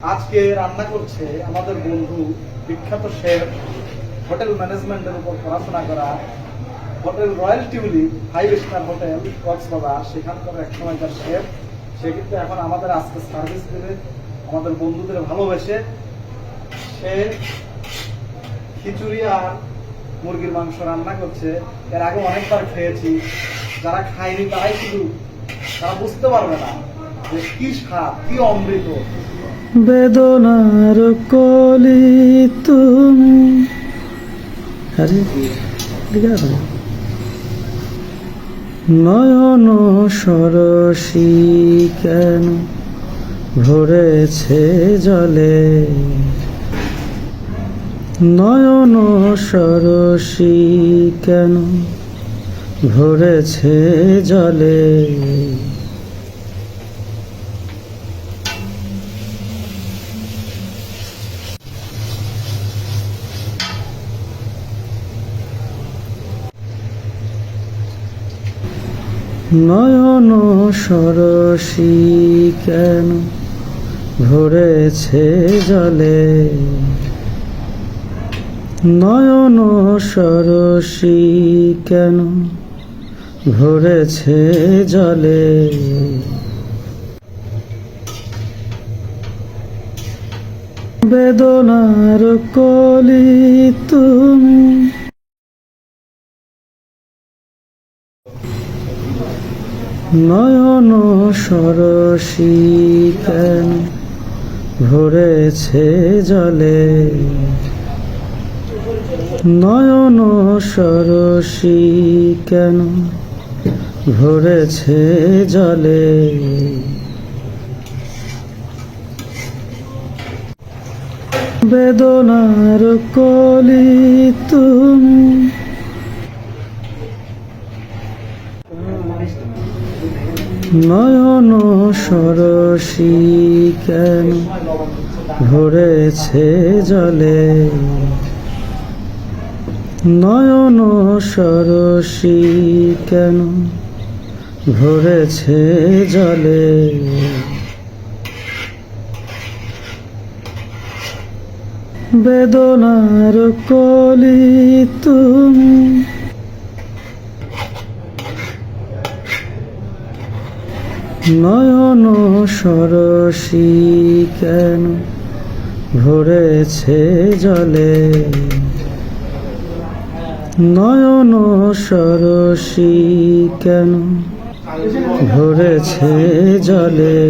আজকে রান্না করছে আমাদের বন্ধু বিখ্যাত শেফ, হোটেল ম্যানেজমেন্টের উপর পড়াশোনা করা hotel Royal Tulip five star hotel, Cox's Bazar. সেখানকার এক সময়কার শেফ, সে কিন্তু এখন আমাদের আজকে সার্ভিস দেবে, আমাদের বন্ধুদের ভালোবেসে। সে খিচুড়ি আর মুরগির মাংস রান্না করছে। এর আগে অনেকবার খেয়েছি। যারা খায়নি তারাই শুধু, তারা বুঝতে পারবে না যে কি স্বাদ, কি অমৃত। বেদনার কলি তুমি। নয়ন সরসী কেন ভরেছে জলে? নয়ন সরসী কেন ভরেছে জলে? নয়ন সরসী কেন ভরেছে জলে? নয়ন সরসী কেন ভরেছে জলে? বেদনার কলি তুমি নয়ন সরসী কেন ভরেছে জলে? নয়ন সরসী কেন ভরেছে জলে? বেদনার কলি তুমি নয়ন সরসী কেন ভরেছে জলে? নয়ন সরসী কেন ভরেছে জলে? বেদনার কলি তুমি নয়ন সরসী কেন ভরেছে জলে? নয়ন সরসী কেন ভরেছে জলে?